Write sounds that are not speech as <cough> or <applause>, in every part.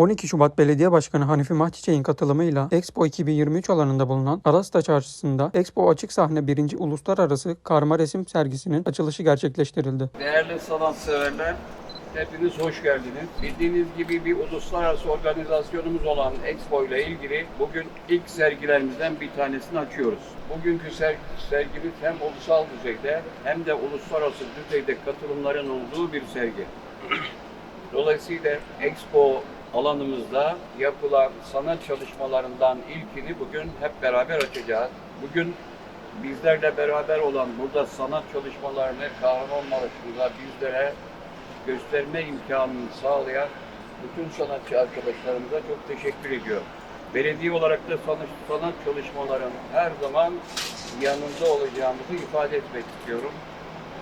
12 Şubat Belediye Başkanı Hanifi Mahçiçek'in katılımıyla Expo 2023 alanında bulunan Arasta Çarşısı'nda Expo Açık Sahne 1. Uluslararası Karma Resim Sergisi'nin açılışı gerçekleştirildi. Değerli sanatseverler, hepiniz hoş geldiniz. Bildiğiniz gibi bir uluslararası organizasyonumuz olan Expo ile ilgili bugün ilk sergilerimizden bir tanesini açıyoruz. Bugünkü ser- sergimiz hem ulusal düzeyde hem de uluslararası düzeyde katılımların olduğu bir sergi. <clears throat> Dolayısıyla Expo alanımızda yapılan sanat çalışmalarından ilkini bugün hep beraber açacağız. Bugün bizlerle beraber olan burada sanat çalışmalarını Kahramanmaraş'ta bizlere gösterme imkanını sağlayan bütün sanatçı arkadaşlarımıza çok teşekkür ediyorum. Belediye olarak da sanat, sanat çalışmaların her zaman yanında olacağımızı ifade etmek istiyorum.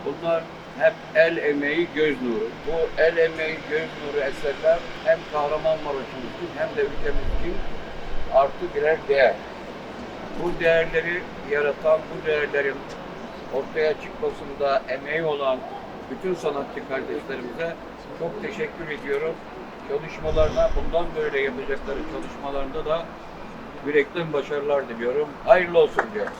Bunlar hep el emeği, göz nuru. Bu el emeği, göz nuru eserler hem Kahramanmaraş'ın için hem de ülkemiz için artı birer değer. Bu değerleri yaratan, bu değerlerin ortaya çıkmasında emeği olan bütün sanatçı kardeşlerimize çok teşekkür ediyorum. Çalışmalarına, bundan böyle yapacakları çalışmalarında da yürekten başarılar diliyorum. Hayırlı olsun diyorum.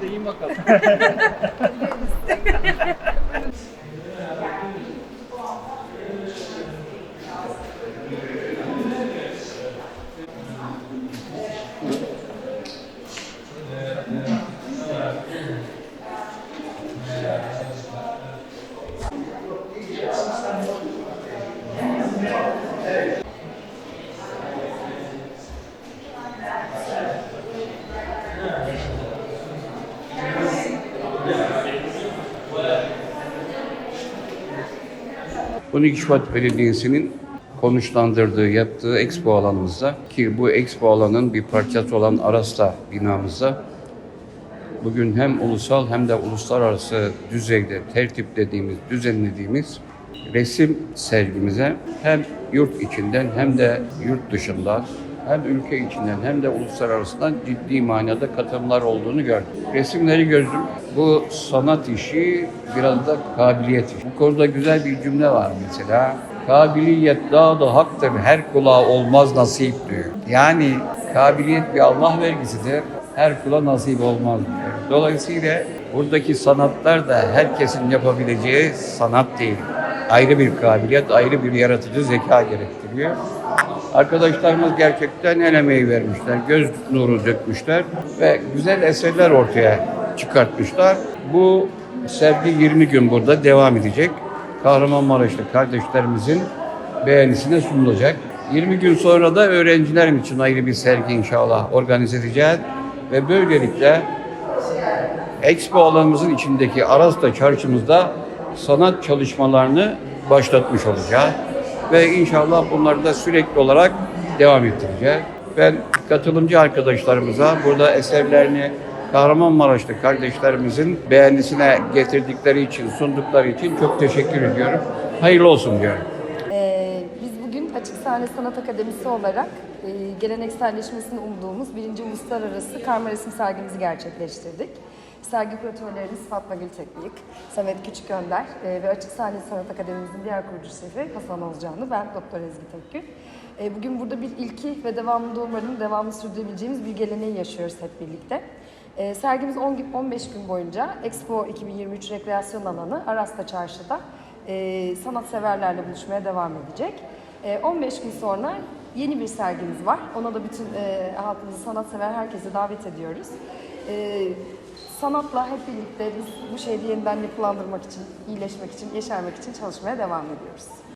Bunlar da iyi 12 Şubat Belediyesi'nin konuşlandırdığı, yaptığı expo alanımızda ki bu expo alanın bir parçası olan Arasta binamızda bugün hem ulusal hem de uluslararası düzeyde tertiplediğimiz, düzenlediğimiz resim sergimize hem yurt içinden hem de yurt dışından hem ülke içinden hem de uluslararasından ciddi manada katılımlar olduğunu gördüm. Resimleri gördüm. Bu sanat işi biraz da kabiliyet işi. Bu konuda güzel bir cümle var mesela. Kabiliyet daha da haktır, her kula olmaz nasip diyor. Yani kabiliyet bir Allah vergisidir, her kula nasip olmaz diyor. Dolayısıyla buradaki sanatlar da herkesin yapabileceği sanat değil. Ayrı bir kabiliyet, ayrı bir yaratıcı zeka gerektiriyor. Arkadaşlarımız gerçekten el emeği vermişler, göz nuru dökmüşler ve güzel eserler ortaya çıkartmışlar. Bu sergi 20 gün burada devam edecek. Kahramanmaraşlı kardeşlerimizin beğenisine sunulacak. 20 gün sonra da öğrencilerim için ayrı bir sergi inşallah organize edeceğiz. Ve böylelikle Expo alanımızın içindeki Arasta çarşımızda sanat çalışmalarını başlatmış olacağız. Ve inşallah bunları da sürekli olarak devam ettireceğiz. Ben katılımcı arkadaşlarımıza burada eserlerini Kahramanmaraşlı kardeşlerimizin beğenisine getirdikleri için, sundukları için çok teşekkür ediyorum. Hayırlı olsun diyorum. Ee, biz bugün Açık Sahne Sanat Akademisi olarak e, gelenekselleşmesini umduğumuz birinci uluslararası karma resim sergimizi gerçekleştirdik. Sergi kuratörlerimiz Fatma Gül Tekbiyik, Samet Küçük Önder e, ve Açık Sahne Sanat Akademimizin diğer kurucu şefi Hasan Olcanlı, ben Doktor Ezgi Tekkül. E, bugün burada bir ilki ve devamında umarım devamlı sürdürebileceğimiz bir geleneği yaşıyoruz hep birlikte. E, sergimiz 10 gün, 15 gün boyunca Expo 2023 Rekreasyon Alanı Arasta Çarşı'da e, sanatseverlerle buluşmaya devam edecek. E, 15 gün sonra yeni bir sergimiz var. Ona da bütün e, halkımızı, sanatsever herkesi davet ediyoruz. E, sanatla hep birlikte biz bu şehri yeniden yapılandırmak için, iyileşmek için, yeşermek için çalışmaya devam ediyoruz.